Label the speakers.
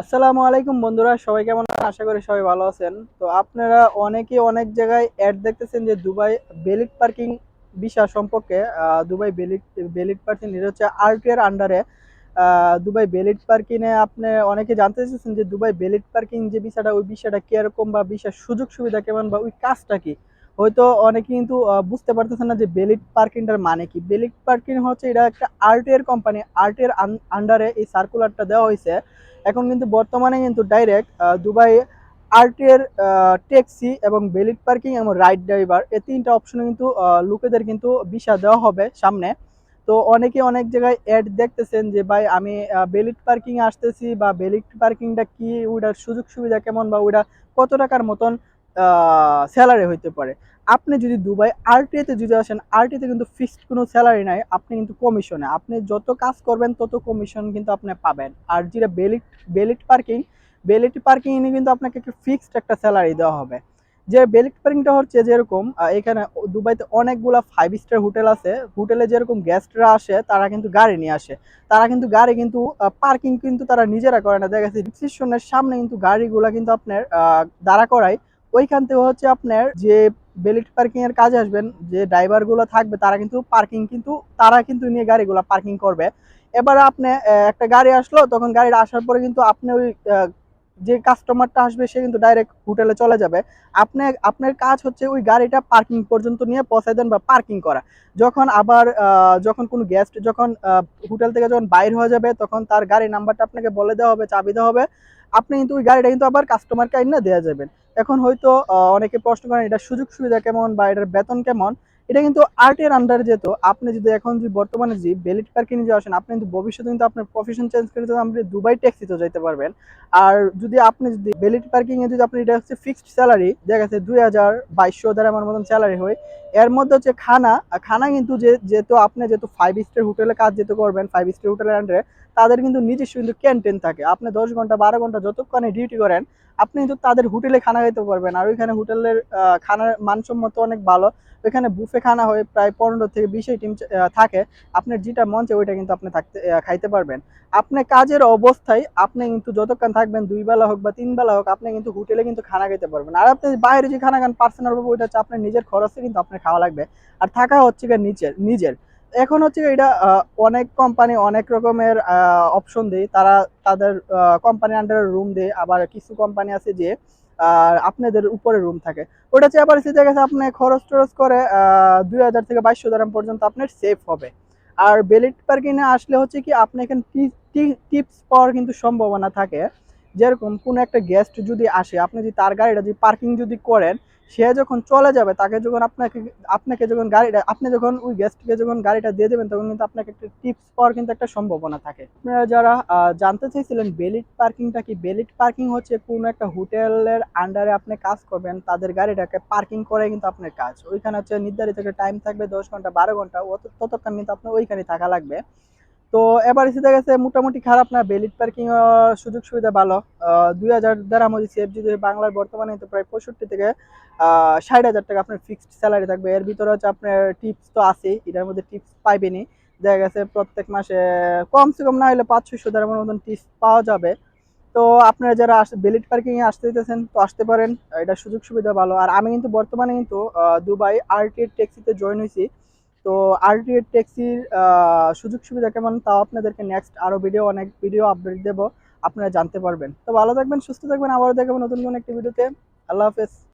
Speaker 1: আসসালামু আলাইকুম বন্ধুরা, সবাই কেমন আছেন? আশা করি সবাই ভালো আছেন। তো আপনারা অনেকে অনেক জায়গায় অ্যাড দেখতেছেন যে দুবাই বেলিট পার্কিং ভিসা সম্পর্কে দুবাই বেলিট বেলিট পার্কিং এটা হচ্ছে আরটিআর আন্ডারে দুবাই বেলিট পার্কিং এ আপনি অনেকে জানতে চাইছেন যে দুবাই বেলিট পার্কিং যে ভিসাটা, ওই ভিসাটা কীরকম বা ভিসার সুযোগ সুবিধা কেমন বা ওই কাজটা কি? হয়তো অনেকে কিন্তু বুঝতে পারতেছে না যে বেলিট পার্কিংটার মানে কি। বেলিট পার্কিং হচ্ছে এটা একটা আরটিআর কোম্পানি, আরটিআর আন্ডারে এই সার্কুলারটা দেওয়া হয়েছে। এখন কিন্তু বর্তমানে কিন্তু ডাইরেক্ট দুবাই আরটিএর ট্যাক্সি এবং বেলিট পার্কিং এবং রাইড ড্রাইভার এই তিনটা অপশনে কিন্তু লোকেদের কিন্তু ভিসা দেওয়া হবে সামনে। তো অনেকে অনেক জায়গায় অ্যাড দেখতেছেন যে, ভাই, আমি বেলিট পার্কিং আসতেছি বা বেলিট পার্কিংটা কি? ওইটার সুযোগ সুবিধা কেমন বা ওইটা কত টাকার মতন? স্যালারি হইতে পারে। আপনি যদি দুবাই আরটিএতে যদি আসেন আরটিতে কিন্তু ফিক্সড কোনো স্যালারি নাই, আপনি কিন্তু কমিশনে আপনি যত কাজ করবেন, তত কমিশন কিন্তু আপনি পাবেন। আর যেটা valet valet parking valet parking এ কিন্তু আপনাকে একটা ফিক্সড একটা স্যালারি দেওয়া হবে। যে বেলিট পার্কিংটা হচ্ছে যেরকম এখানে দুবাইতে অনেকগুলা ফাইভ স্টার হোটেল আছে। হোটেলে যেরকম গেস্টরা আসে, তারা কিন্তু গাড়ি নিয়ে আসে। তারা কিন্তু গাড়ি কিন্তু পার্কিং কিন্তু তারা নিজেরা করে না। দেখা যাচ্ছে রিসেপশনের সামনে কিন্তু গাড়িগুলা কিন্তু আপনার দাঁড়া করায়। ওইখান থেকে হচ্ছে আপনার যে বেলিট পার্কিং এর কাজে আসবেন, যে ড্রাইভারগুলো থাকবে, তারা কিন্তু পার্কিং কিন্তু, তারা কিন্তু নিয়ে গাড়িগুলো পার্কিং করবে। এবার আপনি একটা গাড়ি আসলো, তখন গাড়িটা আসার পরে কিন্তু আপনি ওই যে কাস্টমারটা আসবে, সে কিন্তু ডাইরেক্ট হোটেলে চলে যাবে। আপনি, আপনার কাজ হচ্ছে ওই গাড়িটা পার্কিং পর্যন্ত নিয়ে পৌঁছায় দেন বা পার্কিং করা। যখন আবার যখন কোনো গেস্ট যখন হোটেল থেকে যখন বাইর হয়ে যাবে, তখন তার গাড়ির নাম্বারটা আপনাকে বলে দেওয়া হবে, চাবি দেওয়া হবে। আপনি কিন্তু ওই গাড়িটা কিন্তু আবার কাস্টমারকে না দেওয়া যাবেন। এখন হয়তো অনেকে প্রশ্ন করেন এটা সুযোগ সুবিধা কেমন বা এটার বেতন কেমন? এটা কিন্তু আর্টের আন্ডার যেত। আপনি যদি এখন যে বর্তমানে যে বেলিট পার্কে নিয়ে আসেন, আপনি কিন্তু ভবিষ্যতে কিন্তু আপনার প্রফেশন চেঞ্জ করে আপনি দুবাই ট্যাক্সিতে যেতে পারবেন। আর যদি আপনি যদি বেলিট পার্কিং এ যদি আপনি, এটা হচ্ছে ফিক্সড স্যালারি দেখা গেছে দুই হাজার বাইশশো দ্বারা আমার মতন স্যালারি হয়। এর মধ্যে হচ্ছে খানা খানা কিন্তু যে, যেহেতু আপনি যেহেতু ফাইভ স্টার হোটেলে কাজ যেতে করবেন ফাইভ স্টার হোটেলের আন্ডারে তাদের কিন্তু নিজস্ব কিন্তু ক্যান্টিন থাকে। আপনি দশ ঘণ্টা, বারো ঘণ্টা যতক্ষণে ডিউটি করেন, আপনি কিন্তু তাদের হোটেলে খানা খাইতে পারবেন। আর ওইখানে হোটেলের খানার মানসম্মত অনেক ভালো। ওইখানে বুফে খানা হয় প্রায় পনেরো থেকে বিশ টিম থাকে, আপনার যেটা মন চায় ওইটা কিন্তু আপনি থাকতে খাইতে পারবেন। আপনি কাজের অবস্থায় আপনি কিন্তু যতক্ষণ থাকবেন, দুই বেলা হোক বা তিন বেলা হোক, আপনি কিন্তু হোটেলে কিন্তু খানা খেতে পারবেন। আর আপনি বাইরে যে খানা খান পার্সোনাল ভাবে ওইটা হচ্ছে আপনার নিজের খরচে কিন্তু আপনার খাওয়া লাগবে। আর থাকা হচ্ছে গিয়ে নিচের নিজের। এখন হচ্ছে এটা অনেক কোম্পানি অনেক রকমের অপশন দেয়। তারা তাদের কোম্পানির আন্ডারে রুম দেয়। আবার কিছু কোম্পানি আছে যে আহ, আপনাদের উপরে রুম থাকে। ওটা হচ্ছে আবার সে জায়গায় আপনি খরচ টরচ করে দুই হাজার থেকে বাইশশো দাম পর্যন্ত আপনার সেফ হবে। আর বেলিট পার্কিংয়ে আসলে হচ্ছে কি আপনি এখানে টিপস পাওয়ার কিন্তু সম্ভাবনা থাকে। যেরকম কোনো একটা গেস্ট যদি আসে আপনি যদি তার গাড়িটা যদি পার্কিং যদি করেন সে যখন চলে যাবে, তাকে যখন আপনাকে আপনাকে যখন গাড়িটা, আপনি যখন ওই গেস্টকে যখন গাড়িটা দিয়ে দেবেন, তখন কিন্তু আপনাকে একটা টিপস পাওয়ার কিন্তু একটা সম্ভাবনা থাকে। আপনারা যারা জানতে চাইছিলেন বেলিট পার্কিংটা কি, বেলিট পার্কিং হচ্ছে কোনো একটা হোটেলের আন্ডারে আপনি কাজ করবেন, তাদের গাড়িটাকে পার্কিং করে কিন্তু আপনার কাজ। ওইখানে হচ্ছে নির্ধারিত একটা টাইম থাকবে দশ ঘণ্টা, বারো ঘণ্টা ততক্ষণ কিন্তু আপনার ওইখানে থাকা লাগবে। তো এবার এসে গেছে মোটামুটি খারাপ না বেলিট পার্কিং সুযোগ সুবিধা ভালো। দুই হাজার দ্বারা আমাদের সেফ যদি বাংলার বর্তমানে তো প্রায় পঁয়ষট্টি থেকে ষাট হাজার টাকা আপনার ফিক্সড স্যালারি থাকবে। এর ভিতরে হচ্ছে আপনার টিপস তো আছেই, এটার মধ্যে টিপস পাইবেনি দেখা গেছে প্রত্যেক মাসে, কমসে কম না হলে পাঁচ ছয়শো দেড় মতন টিপস পাওয়া যাবে। তো আপনারা যারা বেলিট পার্কিং এ আসতে দিতেছেন তো আসতে পারেন। এটা সুযোগ সুবিধা ভালো। আর আমি কিন্তু বর্তমানে কিন্তু দুবাই আরটি ট্যাক্সিতে জয়েন হয়েছি। তো আরটিএ ট্যাক্সির সুযোগ সুবিধা কেমন? তাও আপনাদেরকে নেক্সট আরও ভিডিও অনেক ভিডিও আপডেট দেবো। আপনারা জানতে পারবেন। তো ভালো থাকবেন, সুস্থ থাকবেন। আবারও দেখাবো নতুন কোনো একটি ভিডিওতে আল্লাহ হাফেজ।